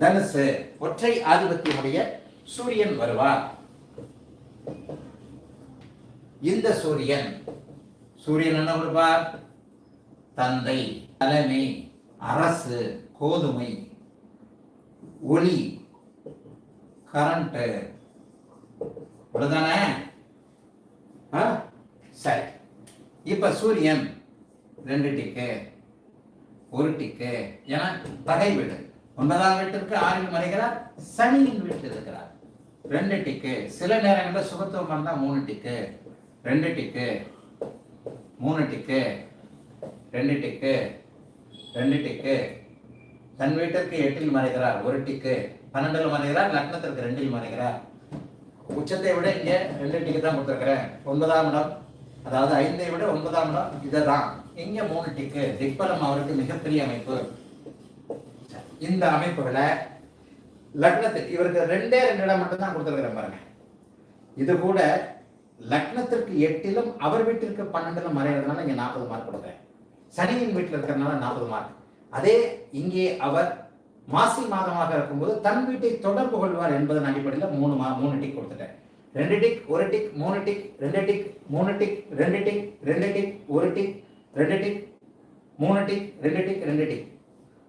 தனுசு ஒற்றை ஆதிபத்தியமுடைய சூரியன் வருவார். இந்த சூரியன் சூரியன் என்ன கொடுப்பார் தந்தை தலைமை அரசு கோதுமை ஒளி கரண்ட்டு. இவ்வளவுதானே ஆ? சரி. இப்ப சூரியன் ரெண்டு டிக்கு ஒரு டிக்கு ஏன்னா பகை வீடு ஒன்பதாம் வீட்டிற்கு ஆறில் மறைகிறார் சனியின் வீட்டில் இருக்கிறார். ரெண்டு டிக்கு. சில நேரங்களில் சுகத்துவம் வந்தா மூணு டிக்கு. ரெண்டு டிக்கு. மூணு டிக்கு. ரெண்டு டிக்கு. ரெண்டு டிக்கு. தன் வீட்டிற்கு எட்டில் மறைகிறார் ஒரு டிக்கு. பன்னெண்டில் மறைகிறார் லக்னத்திற்கு ரெண்டில் மறைகிறார். உச்சத்தை விட இங்கே ரெண்டு டிக்கு தான் கொடுத்துருக்குறேன். ஒன்பதாம் இடம் அதாவது ஐந்தை விட ஒன்பதாம் இடம் இதுதான். இங்கே மூணு டிக்கு. திக்பலம் அவருக்கு மிகப்பெரிய அமைப்பு. இந்த அமைப்புகளை லக்னத்தில் இவருக்கு ரெண்டே ரெண்டு இடம் மட்டும் தான் கொடுத்துருக்கிறேன் பாருங்க. இது கூட லக்னத்திற்கு எட்டிலும் அவர் வீட்டிற்கு பன்னெண்டிலும் மறைகிறதுனால இங்க நாற்பது மார்க் கொடுக்குறேன் சனியின் வீட்டில் இருக்கிறதுனால நாற்பது மார்க் அதே இங்கே அவர் மாசி மாதமாக இருக்கும்போது தன் வீட்டை தொடர்பு கொள்வார் என்பதன் அடிப்படையில் மூணு மா மூணு டிக் கொடுத்துட்டேன். ரெண்டு டிக் ஒரு டிக் மூணு டிக் ரெண்டு டிக் மூணு டிக் ரெண்டு டிக் ரெண்டு டிக் ஒரு டிக் ரெண்டு டிக் மூணு டிக் ரெண்டு டிக் ரெண்டு டிக்